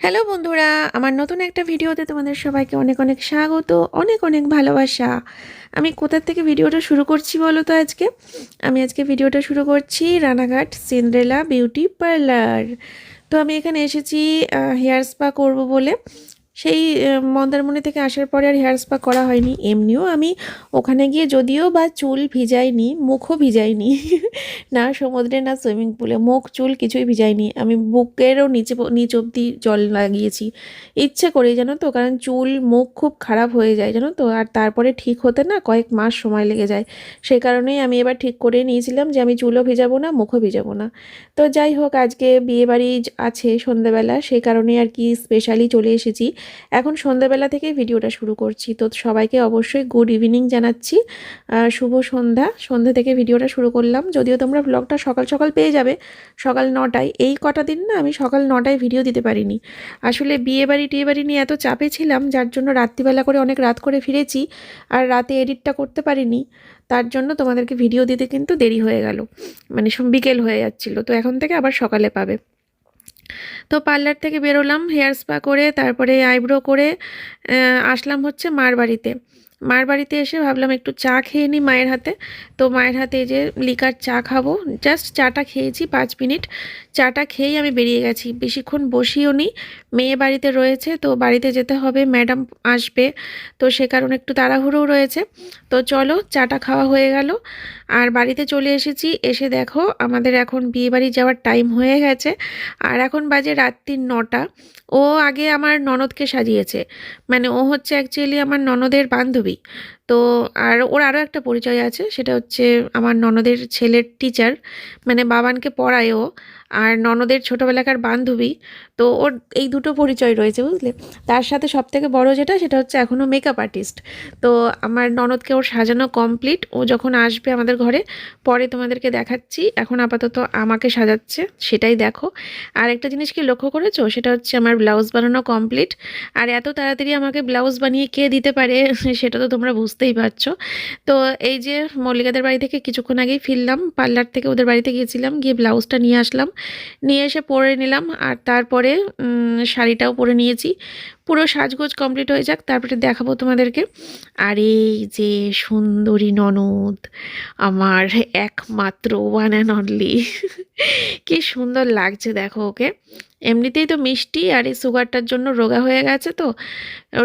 Hello বন্ধুরা, আমার নতুন একটা ভিডিওতে তোমাদের সবাইকে অনেক অনেক স্বাগত, অনেক অনেক ভালোবাসা। আমি কোথার থেকে ভিডিওটা শুরু করছি বলো তো আজকে? আমি আজকে ভিডিওটা শুরু করছি রানাঘাট সিন্ড্রেলা বিউটি পার্লার। তো আমি এখানে এসেছি হেয়ার স্পা করব বলে। সেই মন্দারমণি থেকে আসার পরে আর হেয়ার স্পা করা হয়নি। এমনিও আমি ওখানে গিয়ে যদিও বা চুল ভিজাইনি, মুখও ভিজাইনি, না সমুদ্রে, না সুইমিং পুলে মুখ, চুল কিছুই ভিজাইনি। আমি বুকেরও নিচে নিচ অবধি জল লাগিয়েছি। ইচ্ছে করেই জানো তো, কারণ চুল, মুখ খুব খারাপ হয়ে যায় জানো তো, আর তারপরে ঠিক হতে না কয়েক মাস সময় লেগে যায়। সেই কারণেই আমি এবার ঠিক করে নিয়েছিলাম যে আমি চুলও ভিজাবো না, মুখও ভিজাবো না। তো যাই হোক, আজকে বিয়েবাড়ি আছে সন্ধ্যাবেলা সেই কারণে আর কি স্পেশালি চলে এসেছি। এখন সন্ধ্যাবেলা থেকে ভিডিওটা শুরু করছি। তো সবাইকে অবশ্যই গুড ইভিনিং জানাচ্ছি। শুভ সন্ধ্যা। সন্ধ্যা থেকে ভিডিওটা শুরু করলাম। যদিও তোমরা ব্লগটা সকাল সকাল পেয়ে যাবে, সকাল নটায়। এই কটা দিন না আমি সকাল নটায় ভিডিও দিতে পারিনি। আসলে বিয়ে বাড়ি, টিয়ে বাড়ি নিয়ে এত চাপে ছিলাম, যার জন্য রাত্রিবেলা করে অনেক রাত করে ফিরেছি আর রাতে এডিটটা করতে পারিনি। তার জন্য তোমাদেরকে ভিডিও দিতে কিন্তু দেরি হয়ে গেল। মানে বিকেল হয়ে যাচ্ছিল। তো এখন থেকে আবার সকালে পাবে। তো পার্লার থেকে বেরোলাম হেয়ার স্পা করে, তারপরে আইব্রো করে আসলাম হচ্ছে মার বাড়িতে। মার বাড়িতে এসে ভাবলাম একটু চা খেয়ে নিই মায়ের হাতে। তো মায়ের হাতে যে লিকার চা খাব। জাস্ট চাটা খেয়েছি পাঁচ মিনিট। চাটা খেয়েই আমি বেরিয়ে গেছি। বেশিক্ষণ বসিও নি। মেয়ে বাড়িতে রয়েছে, তো বাড়িতে যেতে হবে। ম্যাডাম আসবে, তো সে কারণে একটু তাড়াহুড়োও রয়েছে। তো চলো, চাটা খাওয়া হয়ে গেল। আর বাড়িতে চলে এসেছি। এসে দেখো, আমাদের এখন বিয়ে বাড়ি যাওয়ার টাইম হয়ে গেছে। আর এখন বাজে রাত্রির নটা। ও আগে আমার ননদকে সাজিয়েছে। মানে ও হচ্ছে অ্যাকচুয়ালি আমার ননদের বান্ধবী। তো আর ওর আরও একটা পরিচয় আছে, সেটা হচ্ছে আমার ননদের ছেলের টিচার মানে বাবানকে পড়ায় ও, আর ননদের ছোটোবেলাকার বান্ধবী। তো ওর এই দুটো পরিচয় রয়েছে, বুঝলে? তার সাথে সব থেকে বড় যেটা, সেটা হচ্ছে এখনও মেকআপ আর্টিস্ট তো আমার ননদকে ওর সাজানো কমপ্লিট ও যখন আসবে আমাদের ঘরে, পরে তোমাদেরকে দেখাচ্ছি। এখন আপাতত আমাকে সাজাচ্ছে, সেটাই দেখো। আর একটা জিনিস কি লক্ষ্য করেছ? সেটা হচ্ছে আমার ব্লাউজ বানানো কমপ্লিট আর এত তাড়াতাড়ি আমাকে ব্লাউজ বানিয়ে কে দিতে পারে, সেটা তো তোমরা বুঝতেই পারছ। তো এই যে মল্লিকাদের বাড়ি থেকে কিছুক্ষণ আগেই ফিরলাম, পার্লার থেকে ওদের বাড়িতে গিয়েছিলাম, গিয়ে ব্লাউজটা নিয়ে আসলাম। নিয়ে এসে পরে নিলাম, আর তারপরে শাড়িটাও পরে নিয়েছি। পুরো সাজগোজ কমপ্লিট হয়ে যাক, তারপরে দেখাবো তোমাদেরকে। আর এই যে সুন্দরী ননদ, আমার একমাত্র ওয়ান অ্যান্ড অনলি কি সুন্দর লাগছে, দেখো ওকে। এমনিতেই তো মিষ্টি, আর এই সুগারটার জন্য রোগা হয়ে গেছে তো।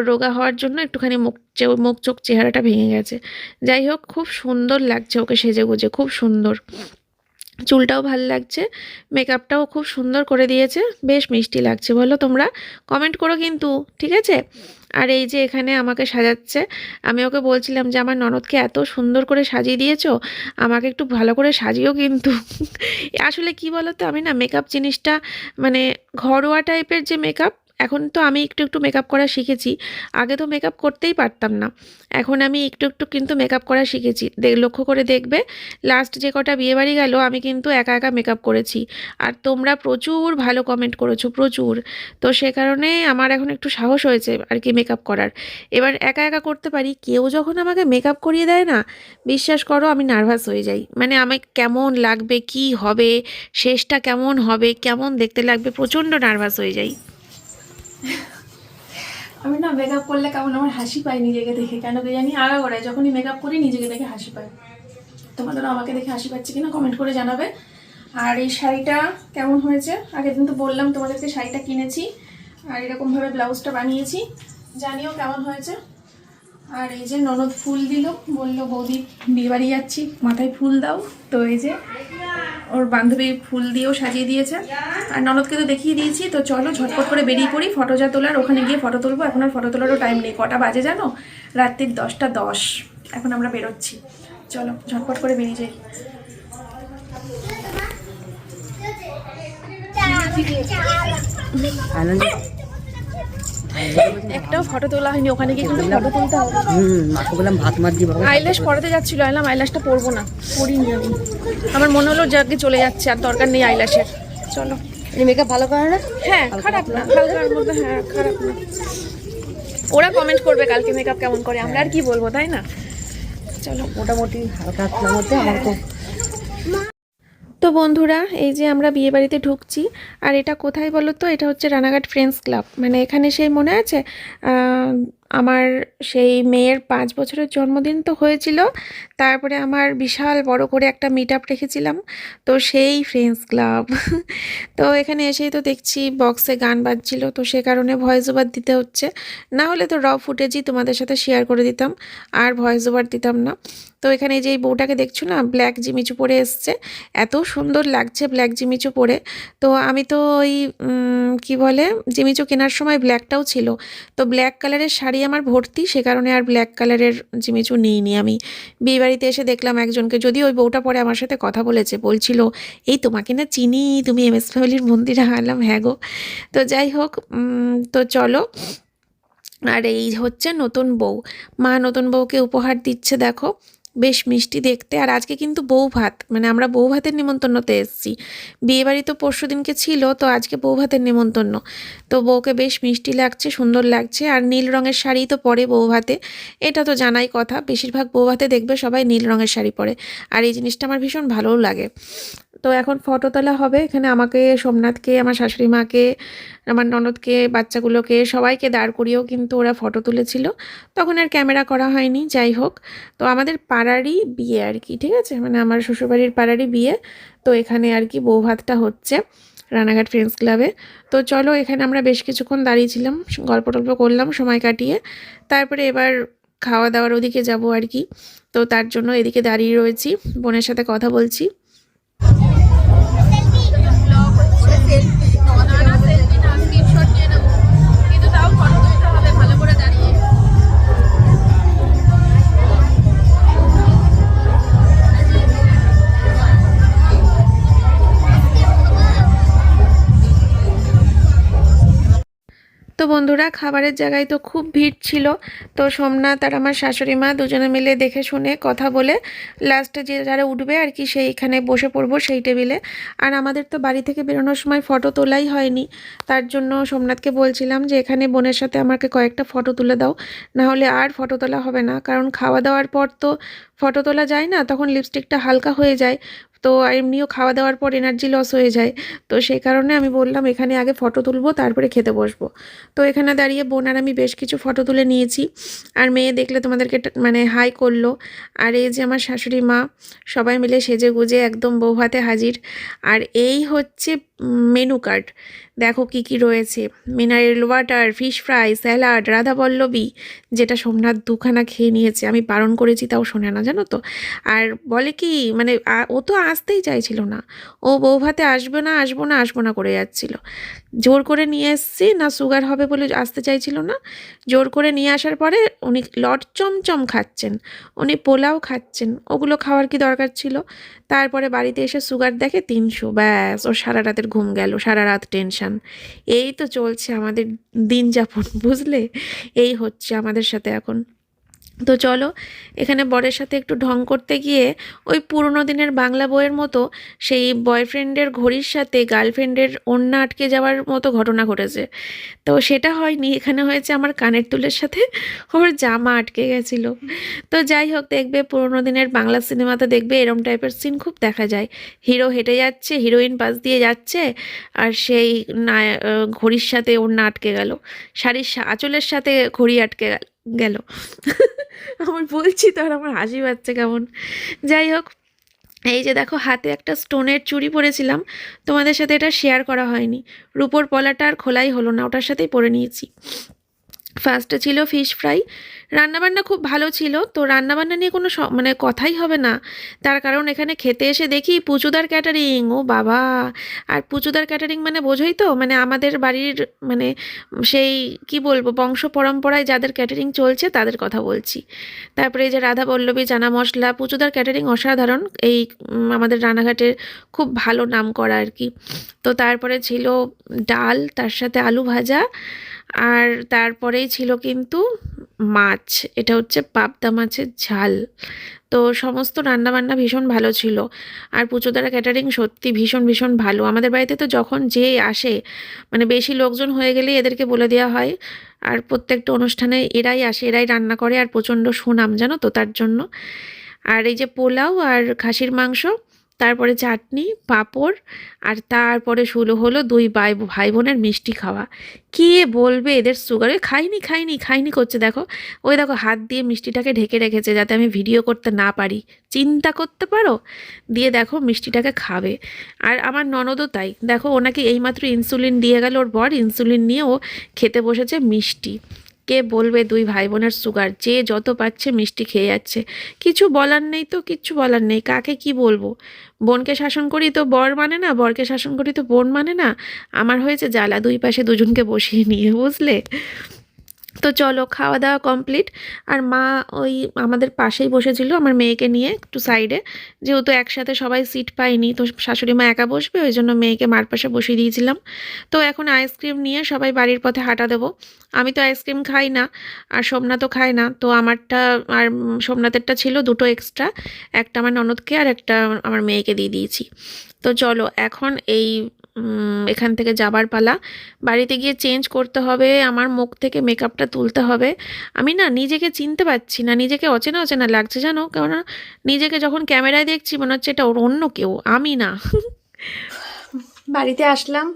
রোগা হওয়ার জন্য একটুখানি মুখ মুখ চোখ চেহারাটা ভেঙে গেছে। যাই হোক, খুব সুন্দর লাগছে ওকে সেজে গুজে খুব সুন্দর। চুলটাও ভালো লাগছে মেকআপটাও খুব সুন্দর করে দিয়েছে, বেশ মিষ্টি লাগছে বলো তোমরা কমেন্ট করো কিন্তু, ঠিক আছে? আর এই যে এখানে আমাকে সাজাচ্ছে, আমি ওকে বলছিলাম যে আমার ননদকে এত সুন্দর করে সাজিয়ে দিয়েছ, আমাকে একটু ভালো করে সাজিও কিন্তু। আসলে কি বলো তো আমি না মেকআপ জিনিসটা মানে ঘরোয়া টাইপের যে মেকআপ এখন তো আমি একটু একটু মেকআপ করা শিখেছি। আগে তো মেকআপ করতেই পারতাম না। এখন আমি একটু একটু কিন্তু মেকআপ করা শিখেছি। লক্ষ্য করে দেখবে লাস্ট যে কটা বিয়েবাড়ি গেল, আমি কিন্তু একা একা মেকআপ করেছি। আর তোমরা প্রচুর ভালো কমেন্ট করেছ, প্রচুর। তো সে কারণে আমার এখন একটু সাহস হয়েছে আর কি মেকআপ করার। এবার একা একা করতে পারি, কেউ যখন আমাকে মেকআপ করিয়ে দেয় না, বিশ্বাস করো আমি নার্ভাস হয়ে যাই। মানে আমি কেমন লাগবে, কি হবে, শেষটা কেমন হবে, কেমন দেখতে লাগবে, প্রচণ্ড নার্ভাস হয়ে যাই। আমি না মেকআপ করলে কেমন আমার হাসি পাই নিজেকে দেখে। কেন কি জানি? আগা গোড়ায় যখনই মেকআপ করি নিজেকে দেখে হাসি পাই তোমাদেরও আমাকে দেখে হাসি পাচ্ছে কিনা কমেন্ট করে জানাবে। আর এই শাড়িটা কেমন হয়েছে? আগের দিন তো বললাম তোমাদেরকে শাড়িটা কিনেছি। আর এরকমভাবে ব্লাউজটা বানিয়েছি। জানিও কেমন হয়েছে। আর এই যে ননদ ফুল দিল, বলল, বৌদি, বিয়ে বাড়ি যাচ্ছি, মাথায় ফুল দাও। তো এই যে ওর বান্ধবী ফুল দিয়েও সাজিয়ে দিয়েছে। আর ননদকে তো দেখিয়ে দিয়েছি, তো চলো ঝটপট করে বেরিয়ে পড়ি, ফটো যা তোলার, ওখানে গিয়ে ফটো তুলবো। এখন আর ফটো তোলারও টাইম নেই। কটা বাজে জানো? রাত্রির দশটা দশ। এখন আমরা বেরোচ্ছি। চলো, ঝটপট করে বেরিয়ে যাই। আনন্দ। একটাও ফটো তোলা হয়নি ওখানে গিয়ে কিন্তু ফটো তুলতে হবে। হুম মাকে বললাম ভাত মার দিয়ে বাবা। আইল্যাশ পড়াতে যাচ্ছিল আইলাম আইল্যাশটা পরবো না পরিনি আমি। আমার মনে হলো যাকে চলে যাচ্ছে আর দরকার নেই আইল্যাশের চলো। মেকআপ ভালো করে না? হ্যাঁ খারাপ না হালকার মধ্যে হ্যাঁ খারাপ না। ওরা কমেন্ট করবে কালকে মেকআপ কেমন করে আমরা আর কি বলব তাই না? চলো। মোটামুটি হালকা মধ্যে আমার তো তো বন্ধুরা, এই যে আমরা বিয়ে বাড়িতে ঢুকছি, আর এটা কোথায় বলো তো এটা হচ্ছে রানাঘাট ফ্রেন্ডস ক্লাব মানে এখানে সেই মনে আছে? আমার সেই মেয়ের পাঁচ বছরের জন্মদিন তো হয়েছিল, তারপরে আমার বিশাল বড় করে একটা মিট আপ রেখেছিলাম, তো সেই ফ্রেন্ডস ক্লাব তো এখানে এসেই তো দেখছি বক্সে গান বাজছিল, তো সে কারণে ভয়েস ওভার দিতে হচ্ছে। না হলে তো র ফুটেজই তোমাদের সাথে শেয়ার করে দিতাম, আর ভয়েস ওভার দিতাম না। তো এখানে যে বউটাকে দেখছ না ব্ল্যাক জিমিচু পরে এসছে। এত সুন্দর লাগছে ব্ল্যাক জিমিচু পরে। তো আমি তো ওই কি বলে, জিমিচু কেনার সময় ব্ল্যাকটাও ছিল। তো ব্ল্যাক কালারের শাড়ি আমার ভর্তি, সে কারণে আর ব্ল্যাক কালারের জিমিচু নিইনি আমি। বিয়ে বাড়িতে এসে দেখলাম একজনকে, যদি ওই বউটা পরে আমার সাথে কথা বলেছে, বলছিল, এই তোমাকে না চিনি, তুমি এম এস ফ্যামিলির মন্দিরে হারলাম হ্যাঁ গো। তো যাই হোক তো চলো। আর এই হচ্ছে নতুন বউ। মা নতুন বউকে উপহার দিচ্ছে, দেখো। বেশ মিষ্টি দেখতে। আর আজকে কিন্তু বউ ভাত মানে আমরা বউ ভাতের নিমন্ত্রণতে এসেছি। বিয়েবাড়ি তো পরশু দিনকে ছিল, তো আজকে বউ ভাতের নিমন্ত্রণ। তো বউকে বেশ মিষ্টি লাগছে, সুন্দর লাগছে। আর নীল রঙের শাড়ি তো পরে বউ ভাতে, এটা তো জানাই কথা। বেশিরভাগ বউ ভাতে দেখবে সবাই নীল রঙের শাড়ি পরে। আর এই জিনিসটা আমার ভীষণ ভালোও লাগে। তো এখন ফটো তোলা হবে। এখানে আমাকে, সোমনাথকে, আমার শাশুড়ি মাকে, আমার ননদকে, বাচ্চাগুলোকে, সবাইকে দাঁড় করিয়েও কিন্তু ওরা ফটো তুলেছিল। তখন আর ক্যামেরা করা হয়নি, যাই হোক। তো আমাদের পাড়ারই বিয়ে আর কি, ঠিক আছে? মানে আমার শ্বশুরবাড়ির পাড়ারই বিয়ে। তো এখানে আর কি বউ ভাতটা হচ্ছে রানাঘাট ফ্রেন্ডস ক্লাবে তো চলো, এখানে আমরা বেশ কিছুক্ষণ দাঁড়িয়েছিলাম, গল্প টল্প করলাম, সময় কাটিয়ে। তারপরে এবার খাওয়া দাওয়ার ওদিকে যাব আর কি। তো তার জন্য এদিকে দাঁড়িয়ে রয়েছি, বোনের সাথে কথা বলছি। natin. তো বন্ধুরা খাবারের জায়গায় তো খুব ভিড় ছিল। তো সোমনাথ আর আমার শাশুড়ি মা দুজনে মিলে দেখে শুনে কথা বলে লাস্টে যে যারা উঠবে আর কি সেইখানে বসে পড়ব সেই টেবিলে আর আমাদের তো বাড়ি থেকে বেরোনোর সময় ফটো তোলাই হয়নি। তার জন্য সোমনাথকে বলছিলাম যে এখানে বোনের সাথে আমাকে কয়েকটা ফটো তুলে দাও। না হলে আর ফটো তোলা হবে না। কারণ খাওয়া দাওয়ার পর তো ফটো তোলা যায় না, তখন লিপস্টিকটা হালকা হয়ে যায়। তো এমনিও খাওয়া দাওয়ার পর এনার্জি লস হয়ে যায়। তো সেই কারণে আমি বললাম, এখানে আগে ফটো তুলবো, তারপরে খেতে বসবো। তো এখানে দাঁড়িয়ে বোন আর আমি বেশ কিছু ফটো তুলে নিয়েছি। আর মেয়ে দেখলে তোমাদেরকে মানে হাই করল। আর এই যে আমার শাশুড়ি মা, সবাই মিলে সেজে গুজে একদম বউ হাতে হাজির। আর এই হচ্ছে মেনু কার্ড। দেখো কি কি রয়েছে। Mineral water, fish fry, salad Radha Pallavi যেটা সোমনাথ দুখানা খেয়ে নিয়েছে। আমি বারণ করেছি, তাও শোনে না, জানো তো? আর বলে কি মানে ও তো আসতেই চাইছিল না। ও বউ ভাতে আসবে না, আসব না আসব না করে যাচ্ছিল। জোর করে নিয়ে এসছি, না সুগার হবে বলে আসতে চাইছিল না। জোর করে নিয়ে আসার পরে উনি লট চমচম খাচ্ছেন। উনি পোলাও খাচ্ছেন। ওগুলো খাওয়ার কি দরকার ছিল? তারপরে বাড়িতে এসে সুগার দেখে তিনশো, ব্যাস, ও সারা রাতের ঘুম গেল সারা রাত টেনশান এই তো চলছে আমাদের দিন যাপন বুঝলে? এই হচ্ছে আমাদের সাথে এখন। তো চলো, এখানে বরের সাথে একটু ঢং করতে গিয়ে ওই পুরনো দিনের বাংলা বইয়ের মতো সেই বয়ফ্রেন্ডের ঘড়ির সাথে গার্লফ্রেন্ডের ওড়না আটকে যাওয়ার মতো ঘটনা ঘটেছে। তো সেটা হয়নি, এখানে হয়েছে আমার কানের তুলের সাথে ওর জামা আটকে গেছিল। তো যাই হোক, দেখবে পুরোনো দিনের বাংলা সিনেমাতে দেখবে এরম টাইপের সিন খুব দেখা যায়। হিরো হেঁটে যাচ্ছে, হিরোইন পাশ দিয়ে যাচ্ছে আর সেই না ঘড়ির সাথে ওড়না আটকে গেল। শাড়ির আঁচলের সাথে ঘড়ি আটকে গেল। গেল। আমার বলছি তো আর আমার হাসি পাচ্ছে কেমন? যাই হোক, এই যে দেখো, হাতে একটা স্টোনের চুড়ি পরেছিলাম। তোমাদের সাথে এটা শেয়ার করা হয়নি। রুপোর পলাটা আর খোলাই হলো না, ওটার সাথেই পরে নিয়েছি। ফার্স্টে ছিল ফিশ ফ্রাই রান্নাবান্না খুব ভালো ছিল, তো রান্নাবান্না নিয়ে কোনো মানে কথাই হবে না। তার কারণ এখানে খেতে এসে দেখি পুচুদার ক্যাটারিং ও বাবা! আর পুচুদার ক্যাটারিং মানে বোঝোই তো মানে আমাদের বাড়ির মানে সেই, কি বলব, বংশ পরম্পরায় যাদের ক্যাটারিং চলছে তাদের কথা বলছি। তারপরে এই যে রাধা পল্লবী চানা মশলা, পুচুদার ক্যাটারিং অসাধারণ। এই আমাদের রানাঘাটের খুব ভালো নাম করা আর কি। তো তারপরে ছিল ডাল, তার সাথে আলু ভাজা আর তারপরেই ছিল কিন্তু মাছ, এটা হচ্ছে পাবদা মাছের ঝাল। তো সমস্ত রান্নাবান্না ভীষণ ভালো ছিল। আর পুজোদারা ক্যাটারিং সত্যি ভীষণ ভীষণ ভালো। আমাদের বাড়িতে তো যখন যে আসে মানে বেশি লোকজন হয়ে গেলেই এদেরকে বলে দেওয়া হয়। আর প্রত্যেকটা অনুষ্ঠানে এরাই আসে, এরাই রান্না করে। আর প্রচণ্ড সুনাম, জানো তো, তার জন্য। আর এই যে পোলাও আর খাসির মাংস তারপরে চাটনি, পাঁপড় আর তারপরে শুরু হলো দুই ভাই ভাই বোনের মিষ্টি খাওয়া। কে বলবে এদের সুগারে খাইনি খাইনি খাইনি করছে। দেখো, ওই দেখো হাত দিয়ে মিষ্টিটাকে ঢেকে রেখেছে যাতে আমি ভিডিও করতে না পারি। চিন্তা করতে পারো? দিয়ে দেখো মিষ্টিটাকে খাবে। আর আমার ননদও তাই। দেখো ওনাকে এইমাত্র ইনসুলিন দিয়ে গেল ওর বর। ইনসুলিন নিয়ে ও খেতে বসেছে মিষ্টি। কে বলবে দুই ভাই বোনের সুগার? যে যত পাচ্ছে মিষ্টি খেয়ে যাচ্ছে। কিছু বলার নেই তো, কিচ্ছু বলার নেই। কাকে কি বলব? বোনকে শাসন করি তো বর মানে না? বরকে শাসন করি তো বোন মানে না? আমার হয়েছে জ্বালা, দুই পাশে দুজনকে বসিয়ে নিয়ে, বুঝলে? তো চলো খাওয়া দাওয়া কমপ্লিট। আর মা ওই আমাদের পাশেই বসেছিল আমার মেয়েকে নিয়ে একটু সাইডে। যেহেতু একসাথে সবাই সিট পাইনি তো শাশুড়ি মা একা বসবে, ওই জন্য মেয়েকে মার পাশে বসিয়ে দিয়েছিলাম। তো এখন আইসক্রিম নিয়ে সবাই বাড়ির পথে হাঁটা দেবো। আমি তো আইসক্রিম খাই না, আর সোমনাথও খায় না। তো আমারটা, আর সোমনাথেরটা ছিল দুটো এক্সট্রা, একটা আমার ননদকে আর একটা আমার মেয়েকে দিয়ে দিয়েছি। তো চলো এখন এই এখান থেকে যাবার পালা। বাড়িতে গিয়ে চেঞ্জ করতে হবে, আমার মুখ থেকে মেকআপটা তুলতে হবে। আমি না নিজেকে চিনতে পারছি না, নিজেকে অচেনা অচেনা লাগছে, জানো? কেননা নিজেকে যখন ক্যামেরায় দেখছি, মনে হচ্ছে এটা ওর অন্য কেউ, আমি না। বাড়িতে আসলাম,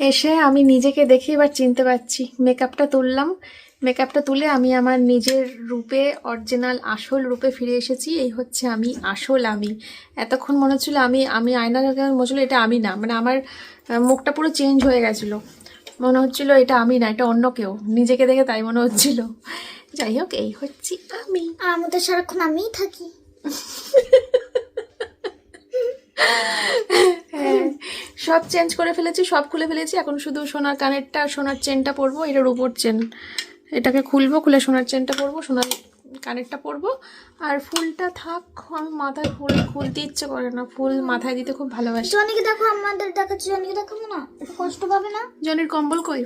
এসে আমি নিজেকে দেখে এবার চিনতে পারছি মেকআপটা তুললাম। মেকআপটা তুলে আমি আমার নিজের রূপে অরিজিনাল আসল রূপে ফিরে এসেছি। এই হচ্ছে আমি, আসল আমি। এতক্ষণ মনে হচ্ছিল আমি আমি আয়না মনে হচ্ছিল এটা আমি না মানে আমার মুখটা পুরো চেঞ্জ হয়ে গেছিল। মনে হচ্ছিল এটা আমি না এটা অন্য কেউ। নিজেকে দেখে তাই মনে হচ্ছিল। যাই হোক এই হচ্ছি আমি। আমাদের সারাক্ষণ আমিই থাকি। হ্যাঁ সব চেঞ্জ করে ফেলেছি সব খুলে ফেলেছি। এখন শুধু সোনার কানেরটা সোনার চেনটা পরবো এটার উপর চেন এটাকে খুলবো খুলে সোনার চেনটা পরবো সোনার কানেরটা পরবো। আর ফুলটা থাক আমার মাথায় ফুল খুলতে ইচ্ছে করে না। ফুল মাথায় দিতে খুব ভালোবাসি। জনিকে দেখো আমাদের দেখাচ্ছি জনিকে দেখাবো না? একটু কষ্ট পাবে না? জনির কম্বল কই।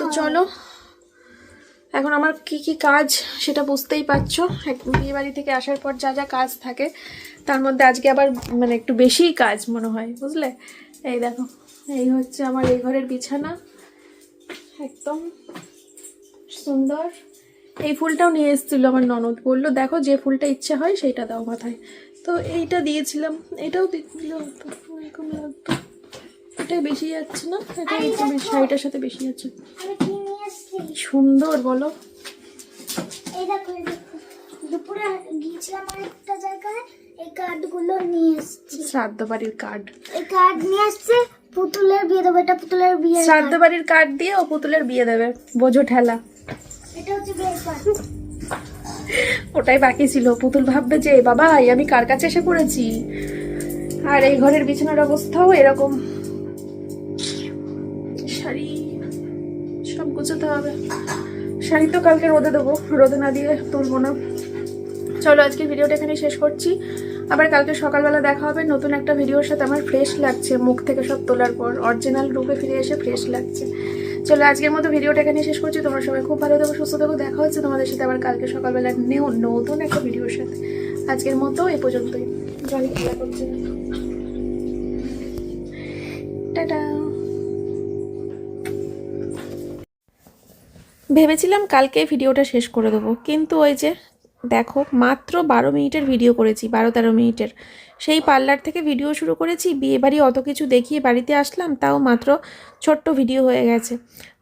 তো চলো এখন আমার কি কি কাজ সেটা বুঝতেই পারছ। এক বিয়ে বাড়ি থেকে আসার পর যা যা কাজ থাকে তার মধ্যে আজকে আবার মানে একটু বেশিই কাজ মনে হয় বুঝলে? এই দেখো এই হচ্ছে আমার এই ঘরের বিছানা। একদম সুন্দর। এই ফুলটাও নিয়ে এসেছিল আমার ননদ বলল দেখো যে ফুলটা ইচ্ছে হয় সেইটা দাও মাথায়। তো এইটা দিয়েছিলাম। এটাও দিচ্ছিল এরকম লাগতো এটা বেশি যাচ্ছে না? এটা একটু বেশি শাড়িটার সাথে বেশি যাচ্ছে। সুন্দর বলো। দুপুরে গিয়েছিলাম একটা জায়গায় এই কার্ডগুলো নিয়ে এসছি। শ্রাদ্ধ বাড়ির কার্ড এই কার্ড নিয়ে এসছে পুতুলের বিয়ে দেবো এটা পুতুলের বিয়ে শ্রাদ্ধ বাড়ির কার্ড দিয়ে ও পুতুলের বিয়ে দেবে। বোঝো ঠেলা এটা হচ্ছে বিয়ের কার্ড ওটাই বাকি ছিল। পুতুল ভাববে যে, বাবা আমি কার কাছে এসে পড়েছি? আর এই ঘরের বিছানার অবস্থাও এরকম। শাড়ি সব গুছোতে হবে। শাড়ি তো কালকে রোদে দেবো। রোদে না দিয়ে তুলবো না। চলো আজকে ভিডিওটা এখানে শেষ করছি। আবার কালকে সকালবেলা দেখা হবে। নতুন একটা ভিডিওর সাথে আমার ফ্রেশ লাগছে। মুখ থেকে সব তোলার পর। অরিজিনাল রূপে ফিরে এসে ফ্রেশ লাগছে। চলো আজকের মতো ভিডিওটা এখানে শেষ করছি। তোমরা সবাই খুব ভালো থাকো, সুস্থ থাকো। দেখা হচ্ছে তোমাদের সাথে আবার কালকে সকালবেলা নেও নতুন একটা ভিডিওর সাথে। আজকের মতো এ পর্যন্তই। টাটা। ভেবেছিলাম কালকে ভিডিওটা শেষ করে দেবো, কিন্তু ওই যে দেখো মাত্র বারো মিনিটের ভিডিও করেছি, বারো তেরো মিনিটের। সেই পার্লার থেকে ভিডিও শুরু করেছি, বিয়ে বাড়ি অত কিছু দেখিয়ে বাড়িতে আসলাম, তাও মাত্র ছোট্ট ভিডিও হয়ে গেছে।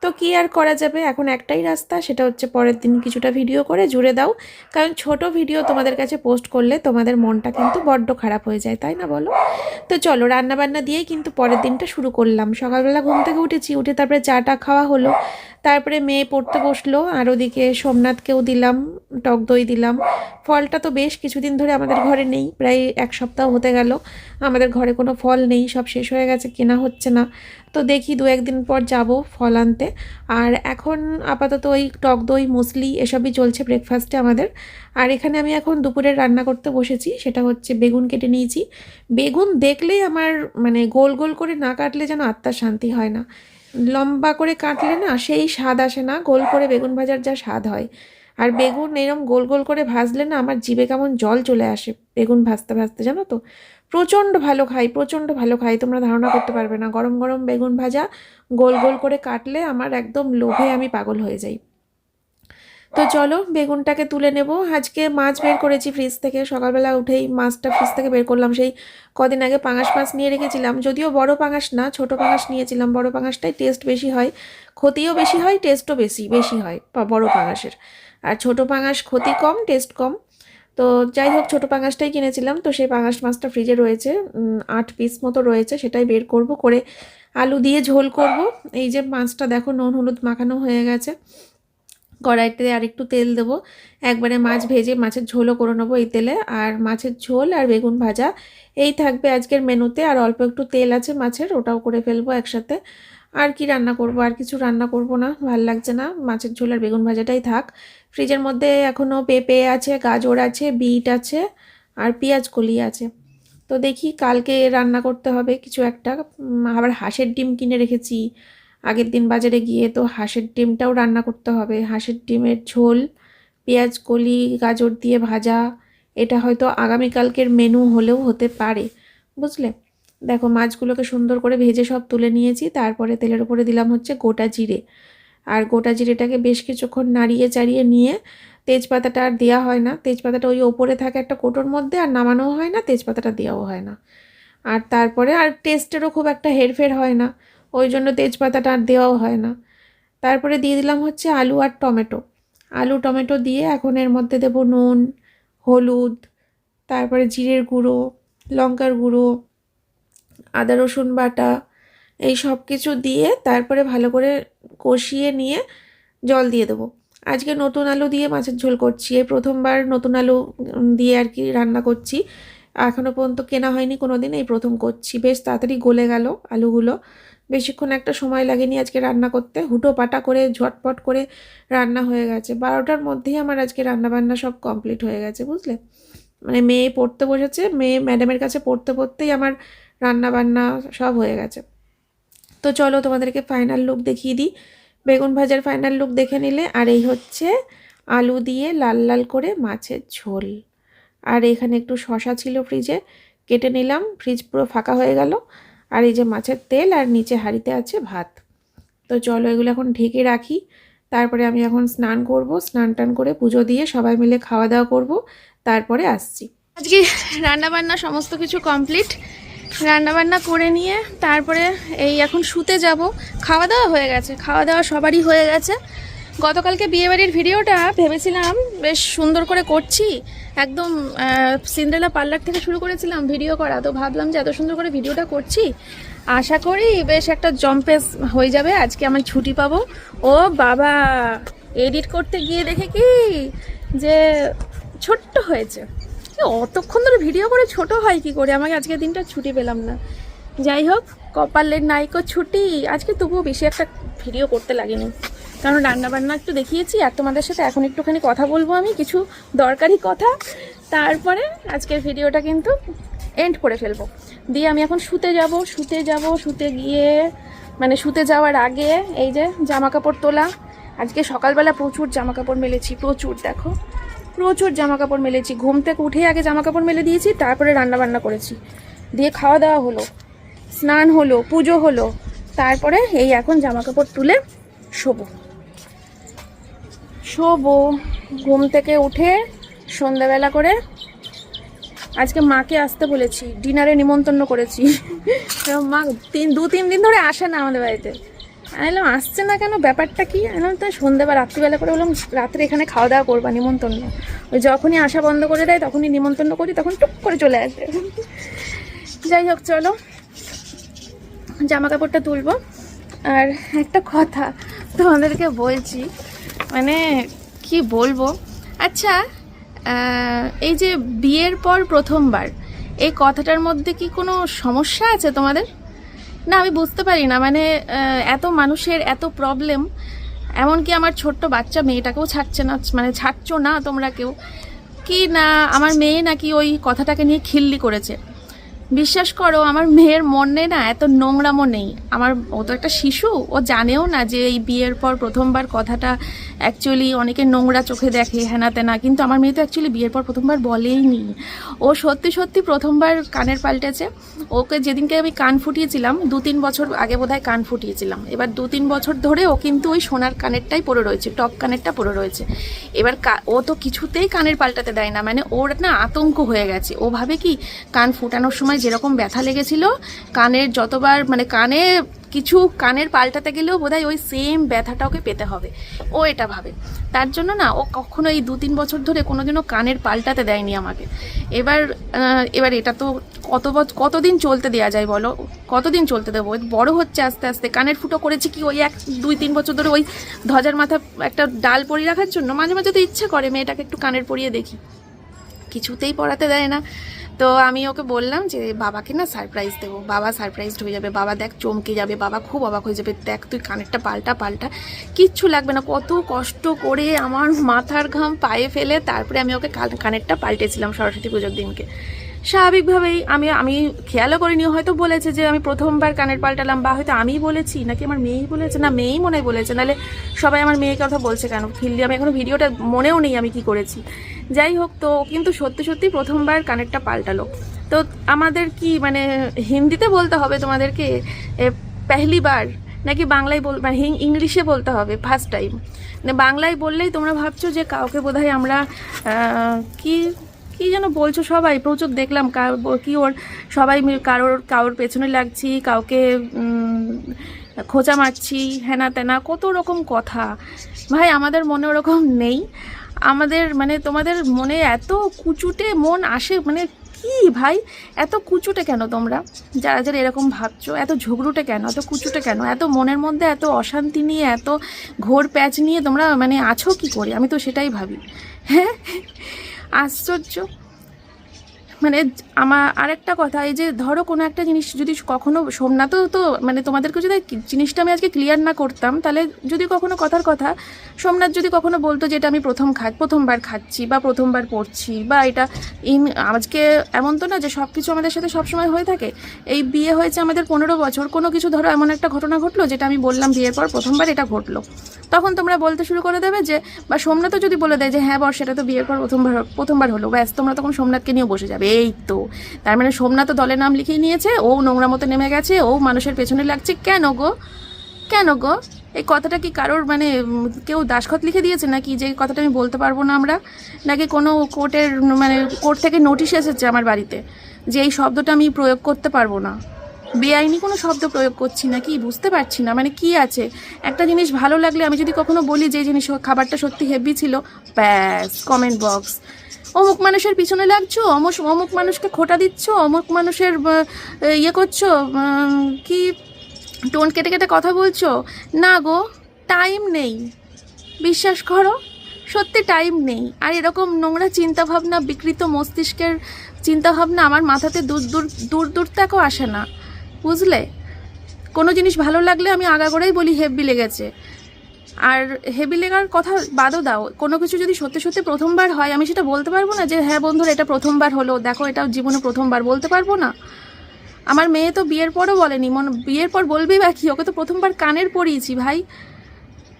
তো কি আর করা যাবে? এখন একটাই রাস্তা, সেটা হচ্ছে পরের দিন কিছুটা ভিডিও করে জুড়ে দাও। কারণ ছোট ভিডিও তোমাদের কাছে পোস্ট করলে তোমাদের মনটা কিন্তু বড্ড খারাপ হয়ে যায়, তাই না বলো? তো চলো, রান্নাবান্না দিয়েই কিন্তু পরের দিনটা শুরু করলাম। সকালবেলা ঘুম থেকে উঠেছি, উঠে তারপরে চাটা খাওয়া হলো। তারপরে মেয়ে পড়তে বসল, আর ওদিকে সোমনাথকেও দিলাম, টক দই দিলাম। ফলটা তো বেশ কিছুদিন ধরে আমাদের ঘরে নেই, প্রায় এক সপ্তাহ হতে গেল। আমাদের ঘরে কোনো ফল নেই, সব শেষ হয়ে গেছে, কেনা হচ্ছে না। তো দেখি দু একদিন পর যাব ফল আনতে। আর এখন আপাতত ওই টক দই, মুসলি এসবই চলছে ব্রেকফাস্টে আমাদের। আর এখানে আমি এখন দুপুরের রান্না করতে বসেছি, সেটা হচ্ছে বেগুন কেটে নিয়েছি। বেগুন দেখলেই আমার মানে গোল গোল করে না কাটলে যেন আত্মার শান্তি হয় না। লম্বা করে কাটলে না সেই স্বাদ আসে না, গোল করে বেগুন ভাজার যা স্বাদ হয়। আর বেগুন এরম গোল গোল করে ভাজলে না আমার জিভে কেমন জল চলে আসে। বেগুন ভাজতে ভাজতে, জানো তো? প্রচণ্ড ভালো খাই, প্রচণ্ড ভালো খাই, তোমরা ধারণা করতে পারবে না। গরম গরম বেগুন ভাজা গোল গোল করে কাটলে আমার একদম লোভে আমি পাগল হয়ে যাই। তো চলো, বেগুনটাকে তুলে নেব। আজকে মাছ বের করেছি ফ্রিজ থেকে। সকালবেলা উঠেই মাছটা ফ্রিজ থেকে বের করলাম। সেই কদিন আগে পাঙাশ মাছ নিয়ে রেখেছিলাম। যদিও বড় পাঙাশ না, ছোট পাঙাশ নিয়েছিলাম। বড় পাঙাশটাই টেস্ট বেশি হয়। ক্ষতিও বেশি হয় টেস্টও বেশি বেশি হয় বড় পাঙাশের। আর ছোট পাঙাশ ক্ষতি কম টেস্ট কম। তো যাই হোক, ছোটো পাঙাশটাই কিনেছিলাম। তো সেই পাঙাশ মাছটা ফ্রিজে রয়েছে আট পিস মতো রয়েছে। সেটাই বের করব করে আলু দিয়ে ঝোল করব। এই যে মাছটা দেখো, নুন, হলুদ মাখানো হয়ে গেছে। কড়াইতে আর একটু তেল দেবো। একবারে মাছ ভেজে মাছের ঝোলও করে নেব এই তেলে। আর মাছের ঝোল আর বেগুন ভাজা, এই থাকবে আজকের মেনুতে। আর অল্প একটু তেল আছে মাছের, ওটাও করে ফেলব একসাথে। আর কি রান্না করব? আর কিছু রান্না করব না, ভালো লাগছে না। মাছের ঝোল আর বেগুন ভাজাটাই থাক। ফ্রিজের মধ্যে এখনও পেঁপে আছে, গাজর আছে, বিট আছে আর পেঁয়াজ কলি আছে। তো দেখি কালকে রান্না করতে হবে কিছু একটা। আবার হাঁসের ডিম কিনে রেখেছি। আগের দিন বাজারে গিয়ে তো হাঁসের ডিমটাও রান্না করতে হবে। হাঁসের ডিমের ঝোল, পেঁয়াজ কলি, গাজর দিয়ে ভাজা, এটা হয়তো আগামীকালকের মেনু হলেও হতে পারে। বুঝলে? দেখো মাছগুলোকে সুন্দর করে ভেজে সব তুলে নিয়েছি। তারপরে তেলের উপরে দিলাম হচ্ছে গোটা জিরে। আর গোটা জিরেটাকে বেশ কিছুক্ষণ নাড়িয়ে চাড়িয়ে নিয়ে তেজপাতাটা আর দেওয়া হয় না। তেজপাতাটা ওই ওপরে থাকে একটা কোটোর মধ্যে আর নামানোও হয় না, তেজপাতাটা দেওয়াও হয় না। আর তারপরে আর টেস্টেরও খুব একটা হেরফের হয় না, ওই জন্য তেজপাতাটা আর দেওয়াও হয় না। তারপরে দিয়ে দিলাম হচ্ছে আলু আর টমেটো। আলু, টমেটো দিয়ে এখন এর মধ্যে দেবো নুন, হলুদ, তারপরে জিরের গুঁড়ো, লঙ্কার গুঁড়ো আদা, রসুন বাটা এই সব কিছু দিয়ে তারপরে ভালো করে কষিয়ে নিয়ে জল দিয়ে দেবো। আজকে নতুন আলু দিয়ে মাছের ঝোল করছি। এই প্রথমবার নতুন আলু দিয়ে আর কি রান্না করছি। এখনও পর্যন্ত কেনা হয়নি কোনো দিন এই প্রথম করছি। বেশ তাড়াতাড়ি গলে গেল আলুগুলো। বেশিক্ষণ একটা সময় লাগেনি আজকে রান্না করতে। হুটো পাটা করে, ঝটপট করে রান্না হয়ে গেছে। বারোটার মধ্যেই আমার আজকে রান্না বান্না সব কমপ্লিট হয়ে গেছে, বুঝলে? মানে মেয়ে পড়তে বসেছে, মেয়ে ম্যাডামের কাছে পড়তে পড়তেই আমার রান্না বান্না সব হয়ে গেছে। তো চলো তোমাদেরকে ফাইনাল লুক দেখিয়ে দিই। বেগুন ভাজার ফাইনাল লুক দেখে নিলে, আর এই হচ্ছে আলু দিয়ে লাল লাল করে মাছের ঝোল। আর এখানে একটু শশা ছিল ফ্রিজে কেটে নিলাম ফ্রিজ পুরো ফাঁকা হয়ে গেল। আর এই যে মাছের তেল, আর নিচে হাঁড়িতে আছে ভাত। তো চলো এগুলো এখন ঢেকে রাখি। তারপরে আমি এখন স্নান করব, স্নান টান করে পুজো দিয়ে সবাই মিলে খাওয়া দাওয়া করব। তারপরে আসছি। আজকে রান্না বান্না সমস্ত কিছু কমপ্লিট রান্না বান্না করে নিয়ে তারপরে এই এখন শুতে যাব। খাওয়া দাওয়া হয়ে গেছে। খাওয়া দাওয়া সবারই হয়ে গেছে। গতকালকে বিয়েবাড়ির ভিডিওটা ভেবেছিলাম বেশ সুন্দর করে করছি। একদম সিন্ড্রেলা পার্লার থেকে শুরু করেছিলাম ভিডিও করা। তো ভাবলাম যে এত সুন্দর করে ভিডিওটা করছি। আশা করি বেশ একটা জম্পেস হয়ে যাবে। আজকে আমি ছুটি পাবো। ও বাবা, এডিট করতে গিয়ে দেখে কি? যে ছোট্ট হয়েছে। অতক্ষণ ধরে ভিডিও করে ছোট হয় কি করে? আমাকে আজকে দিনটা ছুটি পেলাম না। যাই হোক, কপালের নাইকো ছুটি। আজকে তবুও বেশি একটা ভিডিও করতে লাগেনি। কারণ রান্না বান্না একটু দেখিয়েছি আর তোমাদের সাথে এখন একটুখানি কথা বলব আমি, কিছু দরকারি কথা। তারপরে আজকের ভিডিওটা কিন্তু এন্ড করে ফেলব। দিয়ে আমি এখন শুতে যাব শুতে যাব, শুতে গিয়ে মানে শুতে যাওয়ার আগে এই যে জামা কাপড় তোলা। আজকে সকালবেলা প্রচুর জামা কাপড় মেলেছি, প্রচুর, দেখো। প্রচুর জামা কাপড় মেলেছি। ঘুম থেকে উঠে আগে জামা কাপড় মেলে দিয়েছি, তারপরে রান্না বান্না করেছি। দিয়ে খাওয়া দাওয়া হলো, স্নান হলো, পুজো হলো, তারপরে এই এখন জামা কাপড় তুলে শোবো। শোবো, ঘুম থেকে উঠে সন্ধ্যাবেলা করে আজকে মাকে আসতে বলেছি, ডিনারে নিমন্ত্রণ করেছি। মা তিন, দু, তিন দিন ধরে আসে না আমাদের বাড়িতে। আমি বললাম আসছে না কেন? ব্যাপারটা কি? আমি তাই সন্ধ্যে রাত্রিবেলা করে বললাম, রাত্রে এখানে খাওয়া দাওয়া করবা, নিমন্ত্রণ ওই যখনই আসা বন্ধ করে দেয়, তখনই নিমন্ত্রণ করি, তখন টুক করে চলে আসবে যাই হোক, চলো। জামা কাপড়টা তুলবো। আর একটা কথা তোমাদেরকে বলছি মানে কি বলব? আচ্ছা এই যে বিয়ের পর প্রথমবার, এই কথাটার মধ্যে কি কোনো সমস্যা আছে তোমাদের? না, আমি বুঝতে পারি না। মানে এত মানুষের এত প্রবলেম এমনকি আমার ছোট্ট বাচ্চা মেয়েটাকেও ছাড়ছে না মানে ছাড়ছো না তোমরা কেউ। কি না, আমার মেয়ে নাকি ওই কথাটাকে নিয়ে খিল্লি করেছে। বিশ্বাস করো, আমার মেয়ের মনে না, এত নোংরামো নেই। আমার, ও তো একটা শিশু, ও জানেও না যে এই বিয়ের পর প্রথমবার কথাটা অ্যাকচুয়ালি অনেকে নোংরা চোখে দেখে হেনা তেনা কিন্তু আমার মেয়ে তো অ্যাকচুয়ালি বিয়ের পর প্রথমবার বলেই নি ও সত্যি সত্যি প্রথমবার কানের পাল্টেছে। ওকে যেদিনকে আমি কান ফুটিয়েছিলাম, দু তিন বছর আগে বোধহয় কান ফুটিয়েছিলাম। এবার দু তিন বছর ধরে ও কিন্তু ওই সোনার কানেরটাই পরে রয়েছে, টপ কানেরটা পরে রয়েছে। এবার ও তো কিছুতেই কানের পাল্টাতে দেয় না মানে ওর না আতঙ্ক হয়ে গেছে। ও ভাবে কি, কান ফুটানোর সময় যেরকম ব্যথা লেগেছিল, কানের যতবার মানে কানে কিছু কানের পাল্টাতে গেলেও বোধহয় ওই সেম ব্যথাটা ওকে পেতে হবে। ও এটা ভাবে। তার জন্য না, ও কখনো এই দু তিন বছর ধরে কোনোদিনও কানের পাল্টাতে দেয়নি আমাকে। এবার এবার এটা তো কত কতদিন চলতে দেওয়া যায় বলো? কতদিন চলতে দেবো? বড় হচ্ছে আস্তে আস্তে। কানের ফুটো করেছি কি ওই এক দুই তিন বছর ধরে ওই ধ্বজার মাথা একটা ডাল পরিয়ে রাখার জন্য? মাঝে মাঝে তো ইচ্ছে করে মেয়েটাকে একটু কানের পরিয়ে দেখি। কিছুতেই পড়াতে দেয় না। তো আমি ওকে বললাম যে, বাবাকে না সারপ্রাইজ দেবো। বাবা সারপ্রাইজড হয়ে যাবে, বাবা দেখ চমকে যাবে, বাবা খুব অবাক হয়ে যাবে। দেখ, তুই কানেরটা পাল্টা পাল্টা। কিচ্ছু লাগবে না, কত কষ্ট করে আমার মাথার ঘাম পায়ে ফেলে তারপরে আমি ওকে কান- কানেরটা পাল্টেছিলাম সরস্বতী পুজোর দিনকে। স্বাভাবিকভাবেই আমি আমি খেয়ালও করিনি হয়তো বলেছে যে আমি প্রথমবার কানের পাল্টালাম বা হয়তো আমিই বলেছি নাকি আমার মেয়েই বলেছে না মেয়েই মনে বলেছে নাহলে সবাই আমার মেয়ের কথা বলছে কেন? ফিল্ডে আমি এখনও ভিডিওটা মনেও নেই আমি কি করেছি। যাই হোক তো কিন্তু সত্যি সত্যি প্রথমবার কানেরটা পাল্টালো। তো আমাদের কি মানে হিন্দিতে বলতে হবে তোমাদেরকে? এ, পেহলি বার নাকি বাংলায় বল মানে ইংলিশে বলতে হবে ফার্স্ট টাইম মানে বাংলায় বললেই তোমরা ভাবছ যে কাউকে বোধহয় আমরা কি কি যেন বলছো সবাই? প্রচুর দেখলাম কি ওর, সবাই কারোর কারোর পেছনে লাগছি, কাউকে খোঁচা মারছি, হেনা তেনা, কত রকম কথা। ভাই, আমাদের মনে ওরকম নেই। আমাদের মানে তোমাদের মনে এত কুচুটে মন আসে মানে কি ভাই? এত কুচুটে কেন তোমরা? যারা যারা এরকম ভাবছ, এত ঝগড়ুটে কেন? এত কুচুটে কেন? এত মনের মধ্যে এত অশান্তি নিয়ে, এত ঘোর প্যাচ নিয়ে তোমরা মানে আছো কি করে? আমি তো সেটাই ভাবি। হ্যাঁ? আশ্চর্য মানে আমার আরেকটা কথা, এই যে ধরো কোনো একটা জিনিস যদি কখনো সোমনাথও তো মানে তোমাদেরকে যদি জিনিসটা আমি আজকে ক্লিয়ার না করতাম, তাহলে যদি কখনো কথার কথা, সোমনাথ যদি কখনো বলতো যে এটা আমি প্রথম খা, প্রথমবার খাচ্ছি বা প্রথমবার পড়ছি বা এটা ইন আজকে এমন তো না যে সব কিছু আমাদের সাথে সবসময় হয়ে থাকে। এই বিয়ে হয়েছে আমাদের পনেরো বছর, কোনো কিছু ধরো এমন একটা ঘটনা ঘটলো যেটা আমি বললাম বিয়ের পর প্রথমবার এটা ঘটলো। তখন তোমরা বলতে শুরু করে দেবে যে, বা সোমনাথও যদি বলে দেয় যে হ্যাঁ বর সেটা তো বিয়ের পর প্রথমবার প্রথমবার হলো, ব্যাস তোমরা তখন সোমনাথকে নিয়ে বসে যাবে। এই তো। তার মানে সোমনাথ দলের নাম লিখিয়ে নিয়েছে, ও নোংরা মতো নেমে গেছে, ও মানুষের পেছনে লাগছে। কেন গো? কেন গো? এই কথাটা কি কারোর মানে কেউ দাসখত লিখে দিয়েছে নাকি? যে কথাটা আমি বলতে পারব না আমরা? নাকি কোনো কোর্টের মানে কোর্ট থেকে নোটিশ এসেছে আমার বাড়িতে যে এই শব্দটা আমি প্রয়োগ করতে পারব না? বেআইনি কোনো শব্দ প্রয়োগ করছি না কি বুঝতে পারছি না। মানে কি আছে? একটা জিনিস ভালো লাগলে আমি যদি কখনো বলি যে জিনিস খাবারটা সত্যি হেভি ছিল। ব্যাস কমেন্ট বক্স অমুক মানুষের পিছনে লাগছো? অমুক অমুক মানুষকে খোটা দিচ্ছ? অমুক মানুষের ইয়ে করছ? কি টোন কেটে কেটে কথা বলছো? না গো টাইম নেই। বিশ্বাস করো, সত্যি টাইম নেই। আর এরকম নোংরা চিন্তাভাবনা, বিকৃত মস্তিষ্কের চিন্তাভাবনা আমার মাথাতে দূর দূর দূর দূর থেকেও আসে না। বুঝলে? কোনো জিনিস ভালো লাগলে আমি আগাগোড়াই বলি হেভি লেগেছে। আর হেভি লেগার কথা বাদও দাও। কোনো কিছু যদি সত্যি সত্যি প্রথমবার হয়, আমি সেটা বলতে পারব না যে হ্যাঁ বন্ধুরা, এটা প্রথমবার হলো। দেখো এটা জীবনে প্রথমবার। বলতে পারব না। আমার মেয়ে তো বিয়ের পরও বলেনি। মন, বিয়ের পর বলবি বা কি? ওকে তো প্রথমবার কানের পরিয়েছি ভাই।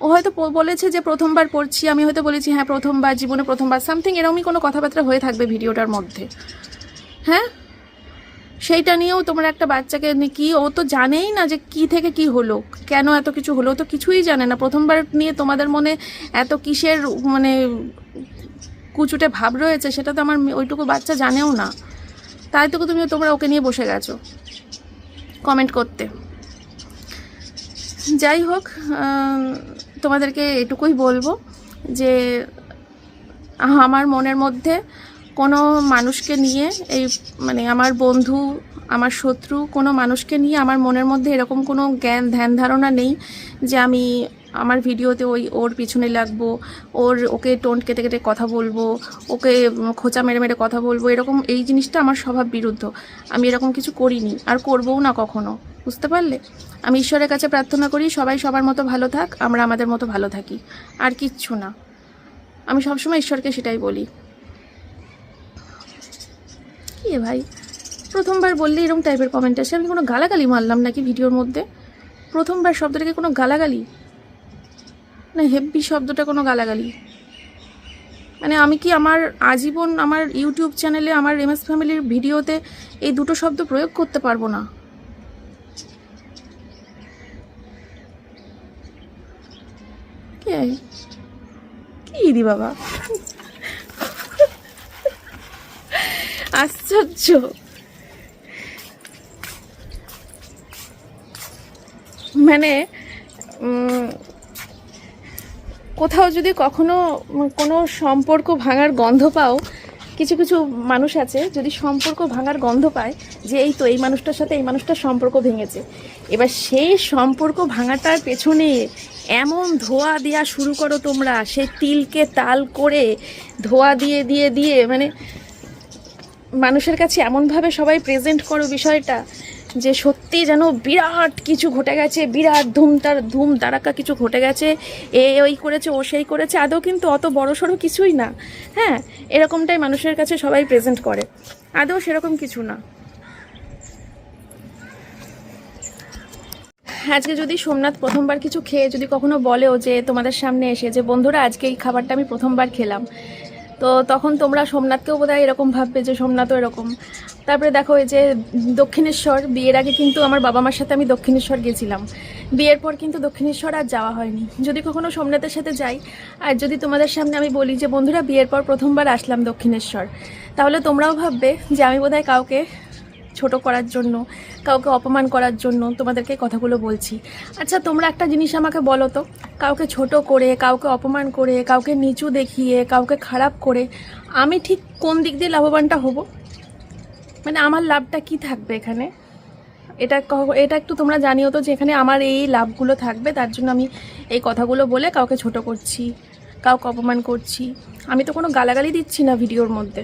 ও হয়তো বলেছে যে, প্রথমবার পড়ছি আমি হয়তো বলেছি হ্যাঁ প্রথমবার, জীবনে প্রথমবার। সামথিং এরকমই কোনো কথাবার্তা হয়ে থাকবে ভিডিওটার মধ্যে। হ্যাঁ? সেইটা নিয়েও তোমরা একটা বাচ্চাকে কি ও তো জানেই না যে কি থেকে কি হলো, কেন এত কিছু হলো তো কিছুই জানে না। প্রথমবার নিয়ে তোমাদের মনে এত কিসের মানে কুচুটে ভাব রয়েছে, সেটা তো আমার ওইটুকু বাচ্চা জানেও না। তাই তো তুমি তোমরা ওকে নিয়ে বসে গেছো কমেন্ট করতে। যাই হোক তোমাদেরকে এটুকুই বলব যে, আমার মনের মধ্যে কোনো মানুষকে নিয়ে এই মানে আমার বন্ধু, আমার শত্রু, কোনো মানুষকে নিয়ে আমার মনের মধ্যে এরকম কোনো জ্ঞান, ধ্যান ধারণা নেই যে আমি আমার ভিডিওতে ওই ওর পিছনে লাগবো, ওর, ওকে টোন কেটে কেটে কথা বলব, ওকে খোঁচা মেরে মেরে কথা বলব, এরকম এই জিনিসটা আমার স্বভাব বিরুদ্ধ। আমি এরকম কিছু করিনি, আর করবও না কখনো, বুঝতে পারলে? আমি ঈশ্বরের কাছে প্রার্থনা করি, সবাই সবার মতো ভালো থাক, আমরা আমাদের মতো ভালো থাকি, আর কিচ্ছু না। আমি সবসময় ঈশ্বরকে সেটাই বলি। কি এ ভাই? প্রথমবার বললে এরকম টাইপের কমেন্ট আসে। আমি কোনো গালাগালি মারলাম নাকি ভিডিওর মধ্যে? প্রথমবার শব্দটাকে কোনো গালাগালি? না হেব্বি শব্দটা কোনো গালাগালি। মানে আমি কি আমার আজীবন আমার ইউটিউব চ্যানেলে আমার এমএস ফ্যামিলির ভিডিওতে এই দুটো শব্দ প্রয়োগ করতে পারব না? কে কি দি বাবা? আশ্চর্য। মানে কোথাও যদি কখনো কোনো সম্পর্ক ভাঙার গন্ধ পাও, কিছু কিছু মানুষ আছে যদি সম্পর্ক ভাঙার গন্ধ পায় যে এই তো এই মানুষটার সাথে এই মানুষটার সম্পর্ক ভেঙেছে। এবার সেই সম্পর্ক ভাঙাটার পেছনে এমন ধোয়া দেওয়া শুরু করো তোমরা সে তিলকে তাল করে ধোয়া দিয়ে দিয়ে দিয়ে মানে মানুষের কাছে এমনভাবে সবাই প্রেজেন্ট করো বিষয়টা যে সত্যি যেন বিরাট কিছু ঘটে গেছে, বিরাট ধুম তার ধুম তারাকা কিছু ঘটে গেছে, এ ওই করেছে, ও সেই করেছে, আদৌ কিন্তু অত বড় সড়ো কিছুই না। হ্যাঁ এরকমটাই মানুষের কাছে সবাই প্রেজেন্ট করে। আদৌ সেরকম কিছু না। আজকে যদি সোমনাথ প্রথমবার কিছু খেয়ে যদি কখনো বলেও যে তোমাদের সামনে এসে যে, বন্ধুরা, আজকে এই খাবারটা আমি প্রথমবার খেলাম। তো তখন তোমরা সোমনাথকেও বোধহয় এরকম ভাববে যে সোমনাথও এরকম। তারপরে দেখো এই যে দক্ষিণেশ্বর, বিয়ের আগে কিন্তু আমার বাবা মার সাথে আমি দক্ষিণেশ্বর গেছিলাম। বিয়ের পর কিন্তু দক্ষিণেশ্বর আর যাওয়া হয়নি। যদি কখনো সোমনাথের সাথে যাই, আর যদি তোমাদের সামনে আমি বলি যে, বন্ধুরা, বিয়ের পর প্রথমবার আসলাম দক্ষিণেশ্বর, তাহলে তোমরাও ভাববে যে, আমি বোধহয় কাউকে ছোট করার জন্য, কাউকে অপমান করার জন্য তোমাদেরকে কথাগুলো বলছি। আচ্ছা তোমরা একটা জিনিস আমাকে বলো তো, কাউকে ছোট করে, কাউকে অপমান করে, কাউকে নিচু দেখিয়ে, কাউকে খারাপ করে, আমি ঠিক কোন দিক দিয়ে লাভবানটা হব? মানে আমার লাভটা কি থাকবে এখানে? এটা এটা একটু তোমরা জানিও তো যে এখানে আমার এই লাভগুলো থাকবে, তার জন্য আমি এই কথাগুলো বলে কাউকে ছোট করছি, কাউকে অপমান করছি। আমি তো কোনো গালাগালি দিচ্ছি না ভিডিওর মধ্যে।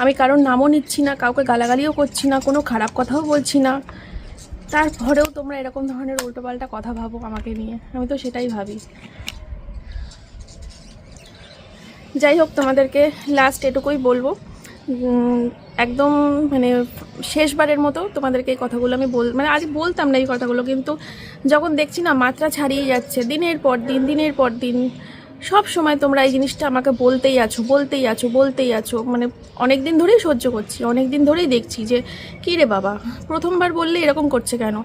আমি কারোর নামও নিচ্ছি না, কাউকে গালাগালিও করছি না, কোনো খারাপ কথাও বলছি না। তারপরেও তোমরা এরকম ধরনের উল্টোপাল্টা কথা ভাবো আমাকে নিয়ে, আমি তো সেটাই ভাবি। যাই হোক, তোমাদেরকে লাস্ট এটুকুই বলব। একদম মানে শেষবারের মতো তোমাদেরকে এই কথাগুলো আমি বল মানে আজ বলতাম না এই কথাগুলো, কিন্তু যখন দেখছি না, মাত্রা ছাড়িয়ে যাচ্ছে, দিনের পর দিন, দিনের পর দিন সব সময় তোমরা এই জিনিসটা আমাকে বলতেই আছো বলতেই আছো বলতেই আছো। মানে অনেক দিন ধরেই সহ্য করছি অনেক দিন ধরেই দেখছি যে, কী রে বাবা, প্রথমবার বললে এরকম করছে কেন?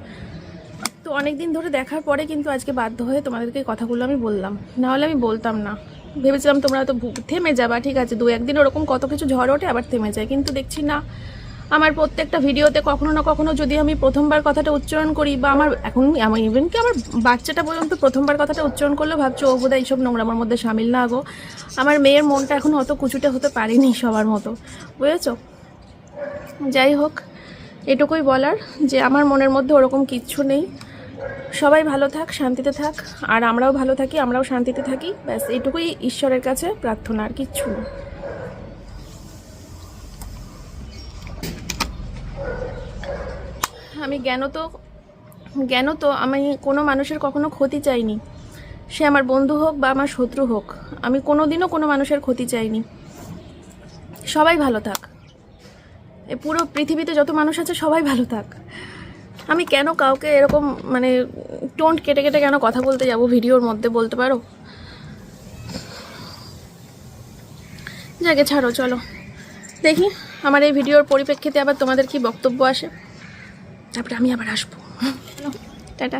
তো অনেক দিন ধরে দেখার পরে কিন্তু আজকে বাধ্য হয়ে তোমাদেরকে কথাগুলো আমি বললাম। নাহলে আমি বলতাম না। ভেবেছিলাম তোমরা তো থেমে যাবা, ঠিক আছে, দু, একদিন ওরকম কত কিছু ঝড় ওঠে, আবার থেমে যায়। কিন্তু দেখছি না। আমার প্রত্যেকটা ভিডিওতে কখনো না কখনো যদি আমি প্রথমবার কথাটা উচ্চারণ করি বা আমার এখন ইভেন কি আমার বাচ্চাটা পর্যন্ত প্রথমবার কথাটা উচ্চারণ করলেও ভাবছ, ও বোধহয় এইসব নোংরামার মধ্যে সামিল না গো। আমার মেয়ের মনটা এখন অত কুচুটে হতে পারেনি সবার মতো, বুঝেছ? যাই হোক, এটুকুই বলার যে আমার মনের মধ্যে ওরকম কিচ্ছু নেই। সবাই ভালো থাক, শান্তিতে থাক, আর আমরাও ভালো থাকি, আমরাও শান্তিতে থাকি, ব্যাস এটুকুই ঈশ্বরের কাছে প্রার্থনা, আর কিচ্ছু না। আমি জ্ঞানত জ্ঞানত আমি কোনো মানুষের কখনো ক্ষতি চাইনি। সে আমার বন্ধু হোক বা আমার শত্রু হোক, আমি কোনো দিনও কোনো মানুষের ক্ষতি চাইনি। সবাই ভালো থাক। এ পুরো পৃথিবীতে যত মানুষ আছে, সবাই ভালো থাক। আমি কেন কাউকে এরকম মানে টোন কেটে কেটে কেন কথা বলতে যাব? ভিডিওর মধ্যে বলতে পারো? যাকে ছাড়ো, চলো। দেখি, আমার এই ভিডিওর পরিপ্রেক্ষিতে আবার তোমাদের কি বক্তব্য আসে। তারপরে আমি আবার আসব। টাটা।